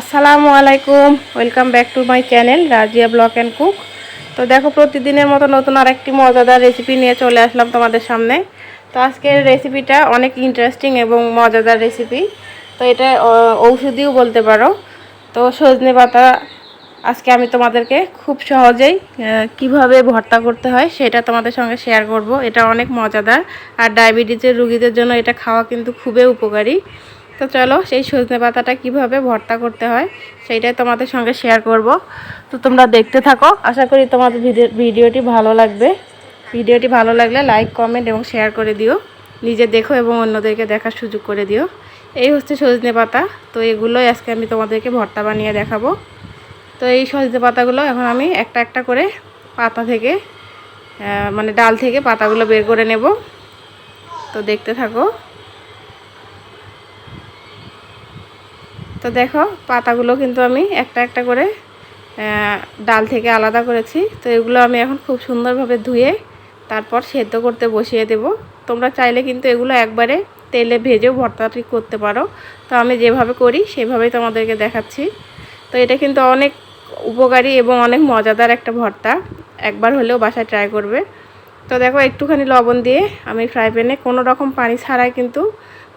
আসসালামু আলাইকুম। Welcome back to my channel Razia blog and cook তো দেখো, প্রতিদিনের মতো নতুন আর একটি মজাদার রেসিপি নিয়ে চলে আসলাম তোমাদের সামনে। তো আজকের রেসিপিটা অনেক ইন্টারেস্টিং এবং মজাদার রেসিপি তো এটা ঔষধিও বলতে পারো। তো সজনে পাতা আজকে আমি তোমাদেরকে খুব সহজেই কীভাবে ভর্তা করতে হয় সেটা তোমাদের সঙ্গে শেয়ার করব। এটা অনেক মজাদার। আর ডায়াবেটিসের রুগীদের জন্য এটা খাওয়া কিন্তু খুবই উপকারী। তো চলো সেই সজনে পাতাটা কীভাবে ভর্তা করতে হয়, সেইটাই তোমাদের সঙ্গে শেয়ার করব। তো তোমরা দেখতে থাকো, আশা করি তোমাদের ভিডিও ভিডিওটি ভালো লাগবে। ভিডিওটি ভালো লাগলে লাইক কমেন্ট এবং শেয়ার করে দিও। নিজে দেখো এবং অন্যদেরকে দেখার সুযোগ করে দিও। এই হচ্ছে সজনে পাতা। তো এগুলোই আজকে আমি তোমাদেরকে ভর্তা বানিয়ে দেখাবো। তো এই সজনে পাতাগুলো এখন আমি একটা একটা করে পাতা থেকে মানে ডাল থেকে পাতাগুলো বের করে নেব। তো দেখতে থাকো। তো দেখো, পাতাগুলো কিন্তু আমি একটা একটা করে ডাল থেকে আলাদা করেছি। তো এগুলো আমি এখন খুব সুন্দরভাবে ধুয়ে তারপর সেদ্ধ করতে বসিয়ে দেব। তোমরা চাইলে কিন্তু এগুলো একবারে তেলে ভেজেও ভর্তাটি করতে পারো। তো আমি যেভাবে করি, সেভাবেই তোমাদেরকে দেখাচ্ছি। তো এটা কিন্তু অনেক উপকারী এবং অনেক মজাদার একটা ভর্তা। একবার হলেও বাসায় ট্রাই করবে। তো দেখো, একটুখানি লবণ দিয়ে আমি ফ্রাই প্যানে কোনো রকম পানি ছাড়াই কিন্তু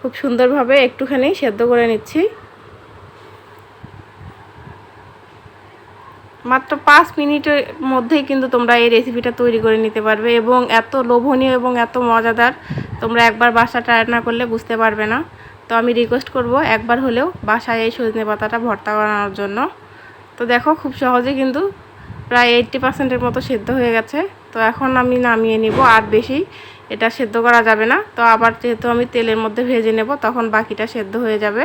খুব সুন্দরভাবে একটুখানি সেদ্ধ করে নিচ্ছি। মাত্র পাঁচ মিনিটের মধ্যেই কিন্তু তোমরা এই রেসিপিটা তৈরি করে নিতে পারবে এবং এত লোভনীয় এবং এত মজাদার। তোমরা একবার বাসা ট্রাই না করলে বুঝতে পারবে না। তো আমি রিকোয়েস্ট করব একবার হলেও বাসায় এই সজনে পাতাটা ভর্তা বানানোর জন্য। তো দেখো খুব সহজে কিন্তু প্রায় এইট্টি পার্সেন্টের মতো সেদ্ধ হয়ে গেছে। তো এখন আমি নামিয়ে নিব, আর বেশি এটা সেদ্ধ করা যাবে না। তো আবার যেহেতু আমি তেলের মধ্যে ভেজে নেব, তখন বাকিটা সেদ্ধ হয়ে যাবে।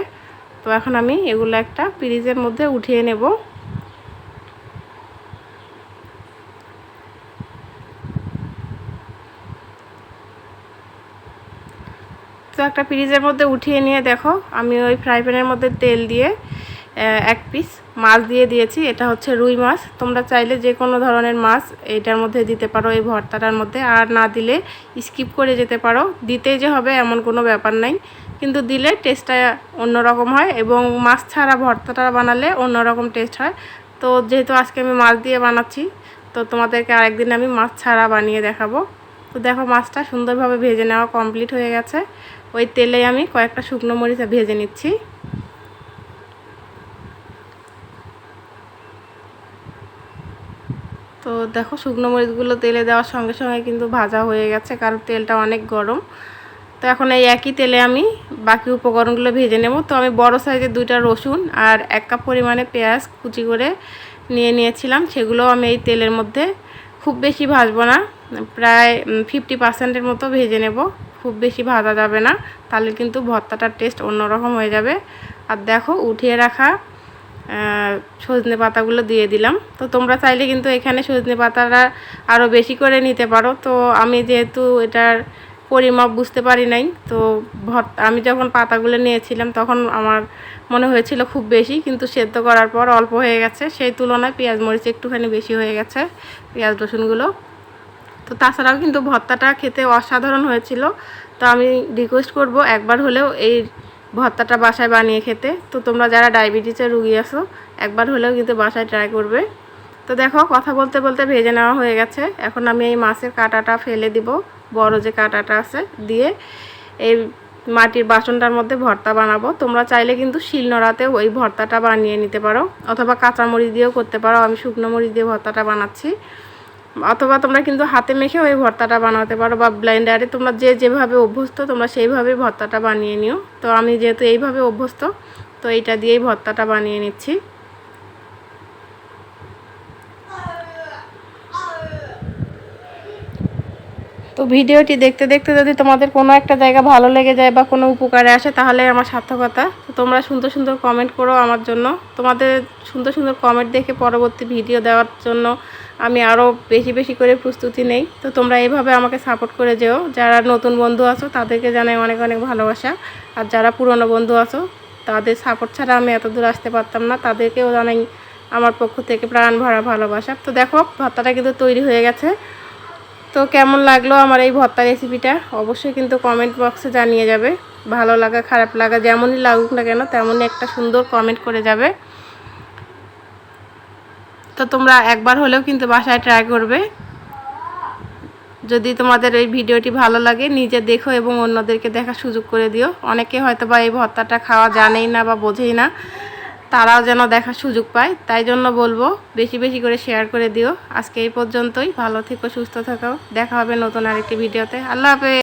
তো এখন আমি এগুলো একটা ফ্রিজের মধ্যে উঠিয়ে নেব। তো একটা ফ্রিজের মধ্যে উঠিয়ে নিয়ে দেখো, আমি ওই ফ্রাই প্যানের মধ্যে তেল দিয়ে এক পিস মাছ দিয়ে দিয়েছি, এটা হচ্ছে রুই মাছ। তোমরা চাইলে যে কোনো ধরনের মাছ এইটার মধ্যে দিতে পারো, এই ভর্তাটার মধ্যে। আর না দিলে স্কিপ করে যেতে পারো। দিতেই যে হবে এমন কোনো ব্যাপার নাই, কিন্তু দিলে টেস্টটা অন্যরকম হয় এবং মাছ ছাড়া ভর্তাটা বানালে অন্যরকম টেস্ট হয়। তো যেহেতু আজকে আমি মাছ দিয়ে বানাচ্ছি, তো তোমাদেরকে আরেকদিন আমি মাছ ছাড়া বানিয়ে দেখাবো। তো দেখো মাছটা সুন্দরভাবে ভেজে নেওয়া কমপ্লিট হয়ে গেছে। ওই তেলে আমি কয়েকটা শুকনো মরিচ ভেজে নিচ্ছি। তো দেখো শুকনো মরিচগুলো তেলে দেওয়ার সঙ্গে সঙ্গে কিন্তু ভাজা হয়ে গেছে, কারণ তেলটা অনেক গরম। তো এখন এই একই তেলে আমি বাকি উপকরণগুলো ভেজে নেব। তো আমি বড় সাইজের দুইটা রসুন আর এক কাপ পরিমাণে পেঁয়াজ কুচি করে নিয়ে নিয়েছিলাম। সেগুলো আমি এই তেলের মধ্যে খুব বেশি ভাজবো না। প্রায় ফিফটি পার্সেন্টের মতো ভেজে নেব। খুব বেশি ভাজা যাবে না। তাহলে কিন্তু ভর্তাটার টেস্ট অন্যরকম হয়ে যাবে। আর দেখো, উঠিয়ে রাখা সজনে পাতাগুলো দিয়ে দিলাম। তো তোমরা চাইলে কিন্তু এখানে সজনে পাতাটা আরও বেশি করে নিতে পারো। তো আমি যেহেতু এটার পরিমাপ বুঝতে পারি নাই, তো আমি যখন পাতাগুলো নিয়েছিলাম তখন আমার মনে হয়েছিল খুব বেশি, কিন্তু সেদ্ধ করার পর অল্প হয়ে গেছে। সেই তুলনায় পেঁয়াজ মরিচ একটুখানি বেশি হয়ে গেছে, পেঁয়াজ রসুনগুলো। তো তাছাড়াও কিন্তু ভর্তাটা খেতে অসাধারণ হয়েছিল। তো আমি রিকোয়েস্ট করব একবার হলেও এই ভর্তাটা বাসায় বানিয়ে খেতে। তো তোমরা যারা ডায়াবেটিসের রুগী আছো, একবার হলেও কিন্তু বাসায় ট্রাই করবে। তো দেখো, কথা বলতে বলতে ভেজে নেওয়া হয়ে গেছে। এখন আমি এই মাছের কাঁটাটা ফেলে দিব। বড় যে কাঁটাটা আছে, দিয়ে এই মাটির বাসনটার মধ্যে ভর্তা বানাবো। তোমরা চাইলে কিন্তু শিলনোড়াতেও ওই ভর্তাটা বানিয়ে নিতে পারো। অথবা কাঁচামরিচ দিয়েও করতে পারো। আমি শুকনো মরিচ দিয়ে ভর্তাটা বানাচ্ছি। অথবা তোমরা কিন্তু হাতে মেখে ওই ভর্তাটা বানাতে পারো বা ব্লেন্ডারে তোমরা যে যেভাবে অভ্যস্ত তোমরা সেইভাবেই ভর্তাটা বানিয়ে নিও। তো আমি যেহেতু এইভাবে অভ্যস্ত, তো এইটা দিয়েই ভর্তাটা বানিয়ে নিচ্ছি। তো ভিডিওটি দেখতে দেখতে যদি তোমাদের কোনো একটা জায়গা ভালো লেগে যায় বা কোনো উপকারে আসে, তাহলে আমার সার্থকতা। তো তোমরা সুন্দর সুন্দর কমেন্ট করো আমার জন্য। তোমাদের সুন্দর সুন্দর কমেন্ট দেখে পরবর্তী ভিডিও দেওয়ার জন্য আমি আরও বেশি বেশি করে প্রস্তুতি নেই। তো তোমরা এইভাবে আমাকে সাপোর্ট করে যেও। যারা নতুন বন্ধু আছো, তাদেরকে জানাই অনেক অনেক ভালোবাসা। আর যারা পুরনো বন্ধু আছো, তাদের সাপোর্ট ছাড়া আমি এত দূর আসতে পারতাম না। তাদেরকেও জানাই আমার পক্ষ থেকে প্রাণ ভরা ভালোবাসা। তো দেখো, ভর্তাটা কিন্তু তৈরি হয়ে গেছে। তো কেমন লাগল আমার এই ভর্তা রেসিপিটা অবশ্যই কিন্তু কমেন্ট বক্সে জানিয়ে যাবে। ভালো লাগা, খারাপ লাগা যেমনই লাগুক না কেন, তেমনই একটা সুন্দর কমেন্ট করে যাবে। তো তোমরা একবার হলেও কিন্তু বাসায় ট্রাই করবে। যদি তোমাদের এই ভিডিওটি ভালো লাগে, নিজে দেখো এবং অন্যদেরকে দেখার সুযোগ করে দিও। অনেকে হয়তো বা এই ভর্তাটা খাওয়া জানেই না বা বোঝেই না, তারাও যেন দেখার সুযোগ পায়। তাই জন্য বলব, বেশি বেশি করে শেয়ার করে দিও। আজকে এই পর্যন্তই। ভালো থেকো, সুস্থ থাকো। দেখা হবে নতুন আরেকটি ভিডিওতে। আল্লাহ হাফেজ।